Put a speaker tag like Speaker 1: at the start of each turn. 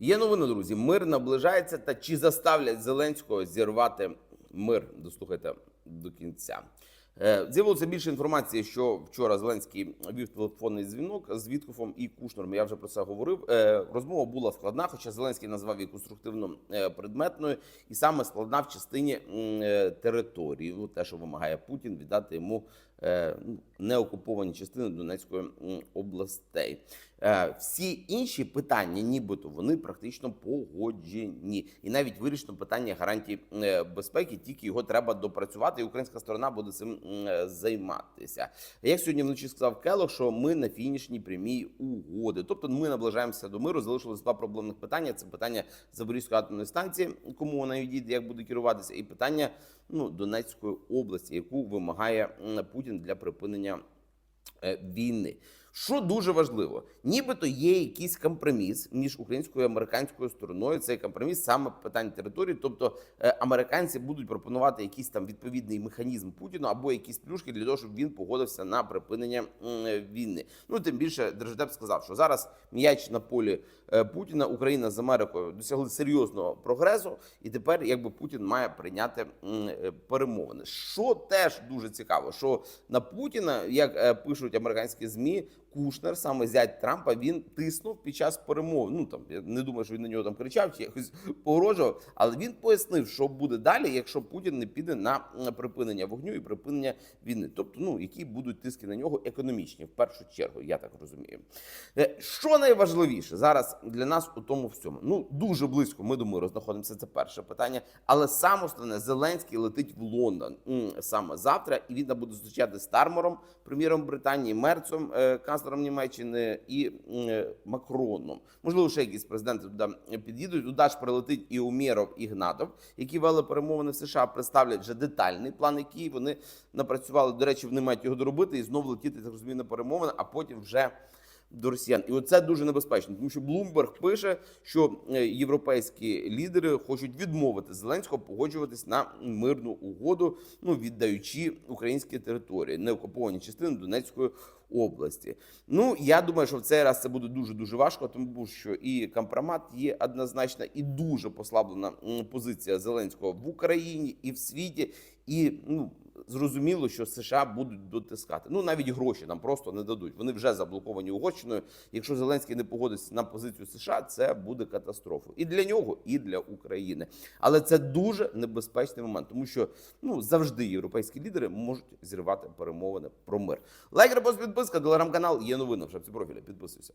Speaker 1: Є новина, друзі. Мир наближається. Та чи заставлять Зеленського зірвати мир? Дослухайте до кінця. Е, З'явилося більше інформації, що вчора Зеленський вів телефонний дзвінок з Віткофом і Кушнером. Я вже про це говорив. Е, Розмова була складна, хоча Зеленський назвав її конструктивно е, предметною, і саме складна в частині території. Те, що вимагає Путін, віддати йому неокуповані частини Донецької областей. Всі інші питання, нібито вони практично погоджені, і навіть вирішено питання гарантій безпеки. Тільки його треба допрацювати, і українська сторона буде цим займатися. Як сьогодні вночі сказав Келох, що ми на фінішній прямій угоди, тобто ми наближаємося до миру. Залишилось два проблемних питання: це питання Запорізької атомної станції, кому вона відійде, як буде керуватися, і питання ну Донецької області, яку вимагає Путін для припинення е, війни. Що дуже важливо, нібито є якийсь компроміс між українською і американською стороною. Цей компроміс саме питань території. Тобто е, американці будуть пропонувати якийсь там відповідний механізм Путіну або якісь плюшки для того, щоб він погодився на припинення е, війни. Ну тим більше Держдеп сказав, що зараз м'яч на полі е, Путіна, Україна з Америкою досягли серйозного прогресу, і тепер якби Путін має прийняти е, перемовини. Що теж дуже цікаво, що на Путіна, як е, пишуть американські змі. Кушнер, саме зять Трампа, він тиснув під час перемов. Ну там я не думаю, що він на нього там кричав чи якось погрожував, але він пояснив, що буде далі, якщо Путін не піде на припинення вогню і припинення війни. Тобто, ну які будуть тиски на нього економічні, в першу чергу, я так розумію. Е, Що найважливіше зараз для нас у тому всьому? Ну дуже близько ми до миру знаходимося. Це перше питання. Але саме основне, Зеленський летить в Лондон саме завтра, і він там буде зустрічати з Стармером, прем'єром Британії, Мерцем, Мерцом, канцлером Німеччини і е, Макроном. Можливо, ще якісь президенти туди під'їдуть. Туди ж прилетить і Умєров, і Гнатов, які вели перемовини в США, представлять вже детальний план, який вони напрацювали. До речі, вони мають його доробити і знову летіти так розумію, на перемовини, а потім вже. До росіян, і оце дуже небезпечно, тому що Блумберг пише, що е, європейські лідери хочуть відмовити Зеленського погоджуватись на мирну угоду, ну віддаючи українські території, неокуповані частини Донецької області. Ну я думаю, що в цей раз це буде дуже дуже важко, тому що і компромат є однозначна і дуже послаблена позиція Зеленського в Україні і в світі, і ну. Зрозуміло, що США будуть дотискати. Ну навіть гроші нам просто не дадуть. Вони вже заблоковані Угорщиною. Якщо Зеленський не погодиться на позицію США, це буде катастрофою і для нього, і для України. Але це дуже небезпечний момент, тому що ну завжди європейські лідери можуть зірвати перемовини про мир. Лайк, репост, підписка, телеграм-канал. Є новини в шапці профіля. Підписуйся.